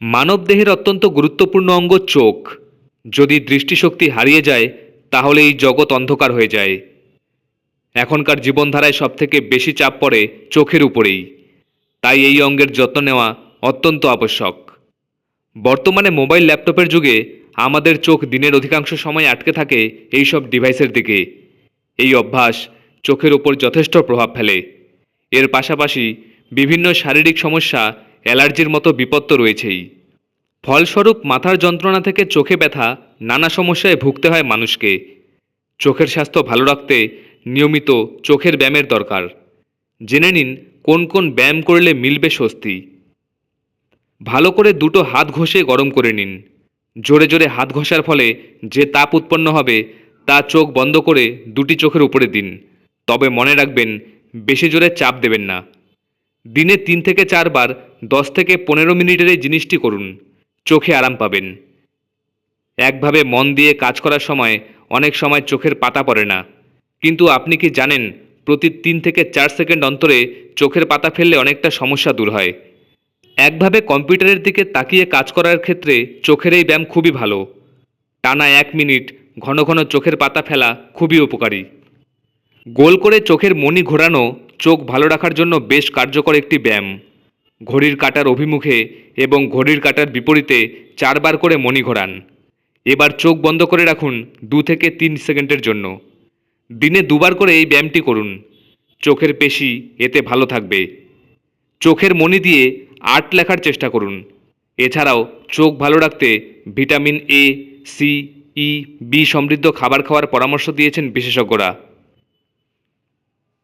মানবদেহের অত্যন্ত গুরুত্বপূর্ণ অঙ্গ চোখ। যদি দৃষ্টিশক্তি হারিয়ে যায়, তাহলে এই জগৎ অন্ধকার হয়ে যায়। এখনকার জীবনধারায় সবথেকে বেশি চাপ পড়ে চোখের উপরেই। তাই এই অঙ্গের যত্ন নেওয়া অত্যন্ত আবশ্যক। বর্তমানে মোবাইল ল্যাপটপের যুগে আমাদের চোখ দিনের অধিকাংশ সময় আটকে থাকে এইসব ডিভাইসের দিকে। এই অভ্যাস চোখের ওপর যথেষ্ট প্রভাব ফেলে। এর পাশাপাশি বিভিন্ন শারীরিক সমস্যা, অ্যালার্জির মতো বিপদ তো রয়েছেই। ফলস্বরূপ মাথার যন্ত্রণা থেকে চোখে ব্যথা নানা সমস্যায় ভুগতে হয় মানুষকে। চোখের স্বাস্থ্য ভালো রাখতে নিয়মিত চোখের ব্যায়ামের দরকার। জেনে নিন কোন কোন ব্যায়াম করলে মিলবে স্বস্তি। ভালো করে দুটো হাত ঘষে গরম করে নিন। জোরে জোরে হাত ঘষার ফলে যে তাপ উৎপন্ন হবে, তা চোখ বন্ধ করে দুটি চোখের উপরে দিন। তবে মনে রাখবেন, বেশি জোরে চাপ দেবেন না। দিনে তিন থেকে চারবার দশ থেকে পনেরো মিনিটের এই জিনিসটি করুন। চোখে আরাম পাবেন। একভাবে মন দিয়ে কাজ করার সময় অনেক সময় চোখের পাতা পড়ে না। কিন্তু আপনি কি জানেন, প্রতি তিন থেকে চার সেকেন্ড অন্তরে চোখের পাতা ফেললে অনেকটা সমস্যা দূর হয়। একভাবে কম্পিউটারের দিকে তাকিয়ে কাজ করার ক্ষেত্রে চোখের এই ব্যায়াম খুবই ভালো। টানা এক মিনিট ঘন ঘন চোখের পাতা ফেলা খুবই উপকারী। গোল করে চোখের মনি ঘোরানো চোখ ভালো রাখার জন্য বেশ কার্যকর একটি ব্যায়াম। ঘড়ির কাটার অভিমুখে এবং ঘড়ির কাটার বিপরীতে চারবার করে মনি ঘোরান। এবার চোখ বন্ধ করে রাখুন দু থেকে তিন সেকেন্ডের জন্য। দিনে দুবার করে এই ব্যায়ামটি করুন। চোখের পেশি এতে ভালো থাকবে। চোখের মনি দিয়ে আর্ট লেখার চেষ্টা করুন। এছাড়াও চোখ ভালো রাখতে vitamin A, C, E, B সমৃদ্ধ খাবার খাওয়ার পরামর্শ দিয়েছেন বিশেষজ্ঞরা।